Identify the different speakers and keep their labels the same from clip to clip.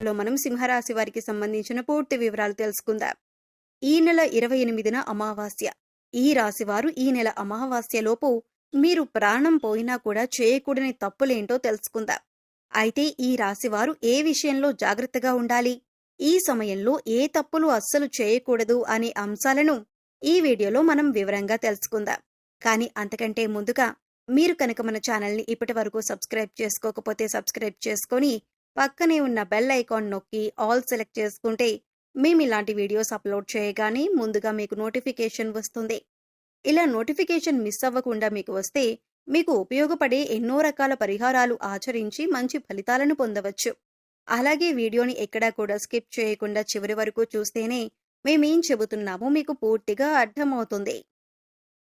Speaker 1: లో మనం సింహరాశి వారికి సంబంధించిన పూర్తి వివరాలు తెలుసుకుందాం. ఈ నెల ఇరవై ఎనిమిదిన అమావాస్య. ఈ రాశివారు ఈ నెల అమావాస్యలోపు మీరు ప్రాణం పోయినా కూడా చేయకూడని తప్పులేంటో తెలుసుకుందాం. అయితే ఈ రాశివారు ఏ విషయంలో జాగ్రత్తగా ఉండాలి? ఈ సమయంలో ఏ తప్పులు అస్సలు చేయకూడదు అనే అంశాలను ఈ వీడియోలో మనం వివరంగా తెలుసుకుందాం. కానీ అంతకంటే ముందుగా మీరు కనుక మన ఛానల్ని ఇప్పటి వరకు సబ్స్క్రైబ్ చేసుకోకపోతే సబ్స్క్రైబ్ చేసుకొని పక్కనే ఉన్న బెల్ ఐకాన్ నొక్కి ఆల్ సెలెక్ట్ చేసుకుంటే మేము ఇలాంటి వీడియోస్ అప్లోడ్ చేయగానే ముందుగా మీకు నోటిఫికేషన్ వస్తుంది. ఇలా నోటిఫికేషన్ మిస్ అవ్వకుండా మీకు వస్తే మీకు ఉపయోగపడే ఎన్నో రకాల పరిహారాలు ఆచరించి మంచి ఫలితాలను పొందవచ్చు. అలాగే వీడియోని ఎక్కడా కూడా స్కిప్ చేయకుండా చివరి వరకు చూస్తేనే మేమేం చెబుతున్నామో మీకు పూర్తిగా అర్థమవుతుంది.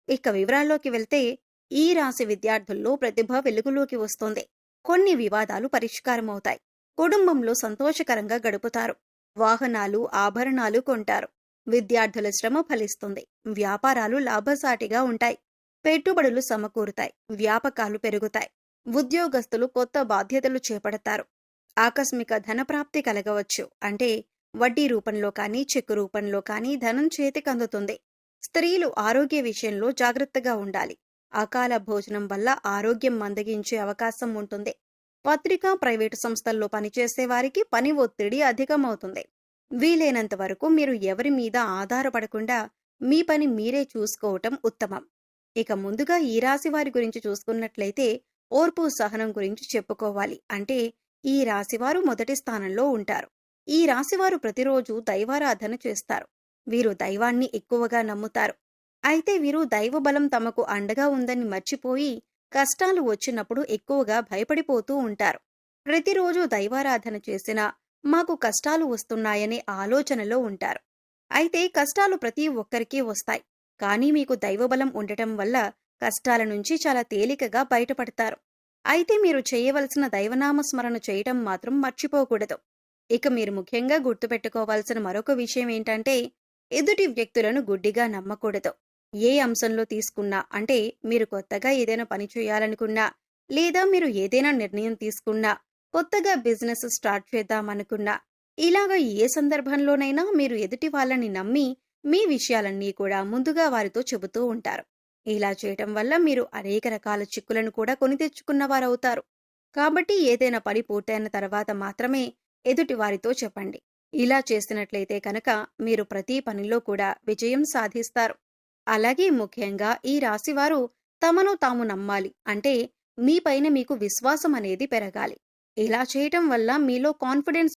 Speaker 1: ఇక వివరాల్లోకి వెళ్తే ఈ రాశి విద్యార్థుల్లో ప్రతిభ వెలుగులోకి వస్తుంది. కొన్ని వివాదాలు పరిష్కారమవుతాయి. కుటుంబంలో సంతోషకరంగా గడుపుతారు. వాహనాలు ఆభరణాలు కొంటారు. విద్యార్థుల శ్రమ ఫలిస్తుంది. వ్యాపారాలు లాభసాటిగా ఉంటాయి. పెట్టుబడులు సమకూరుతాయి. వ్యాపకాలు పెరుగుతాయి. ఉద్యోగస్తులు కొత్త బాధ్యతలు చేపడతారు. ఆకస్మిక ధనప్రాప్తి కలగవచ్చు. అంటే వడ్డీ రూపంలో కానీ చెక్కు రూపంలో కానీ ధనం చేతికి అందుతుంది స్త్రీలు ఆరోగ్య విషయంలో జాగ్రత్తగా ఉండాలి. అకాల భోజనం వల్ల ఆరోగ్యం మందగించే అవకాశం ఉంటుంది. పత్రికా ప్రైవేటు సంస్థల్లో పనిచేసే వారికి పని ఒత్తిడి అధికమవుతుంది. వీలైనంత వరకు మీరు ఎవరి మీద ఆధారపడకుండా మీ పని మీరే చూసుకోవటం ఉత్తమం. ఇక ముందుగా ఈ రాశి వారి గురించి చూసుకున్నట్లయితే ఓర్పు సహనం గురించి చెప్పుకోవాలి. అంటే ఈ రాశివారు మొదటి స్థానంలో ఉంటారు. ఈ రాశివారు ప్రతిరోజు దైవారాధన చేస్తారు. వీరు దైవాన్ని ఎక్కువగా నమ్ముతారు. అయితే వీరు దైవబలం తమకు అండగా ఉందని మర్చిపోయి కష్టాలు వచ్చినప్పుడు ఎక్కువగా భయపడిపోతూ ఉంటారు. ప్రతిరోజు దైవారాధన చేసినా మాకు కష్టాలు వస్తున్నాయనే ఆలోచనలో ఉంటారు. అయితే కష్టాలు ప్రతి ఒక్కరికీ వస్తాయి. కానీ మీకు దైవబలం ఉండటం వల్ల కష్టాల నుంచి చాలా తేలికగా బయటపడతారు. అయితే మీరు చేయవలసిన దైవనామ స్మరణ చేయటం మాత్రం మర్చిపోకూడదు. ఇక మీరు ముఖ్యంగా గుర్తుపెట్టుకోవాల్సిన మరొక విషయం ఏంటంటే ఎదుటి వ్యక్తులను గుడ్డిగా నమ్మకూడదు. ఏ అంశంలో తీసుకున్నా అంటే మీరు కొత్తగా ఏదైనా పని చేయాలనుకున్నా లేదా మీరు ఏదైనా నిర్ణయం తీసుకున్నా కొత్తగా బిజినెస్ స్టార్ట్ చేద్దామనుకున్నా ఇలాగ ఏ సందర్భంలోనైనా మీరు ఎదుటి వాళ్ళని నమ్మి మీ విషయాలన్నీ కూడా ముందుగా వారితో చెబుతూ ఉంటారు. ఇలా చేయటం వల్ల మీరు అనేక రకాల చిక్కులను కూడా కొని తెచ్చుకున్నవారవుతారు కాబట్టి ఏదైనా పని పూర్తయిన తర్వాత మాత్రమే ఎదుటి వారితో చెప్పండి. ఇలా చేసినట్లయితే కనుక మీరు ప్రతి పనిలో కూడా విజయం సాధిస్తారు. అలాగే ముఖ్యంగా ఈ రాశివారు తమను తాము నమ్మాలి. అంటే మీపైన మీకు విశ్వాసం అనేది పెరగాలి. ఇలా చేయటం వల్ల మీలో కాన్ఫిడెన్స్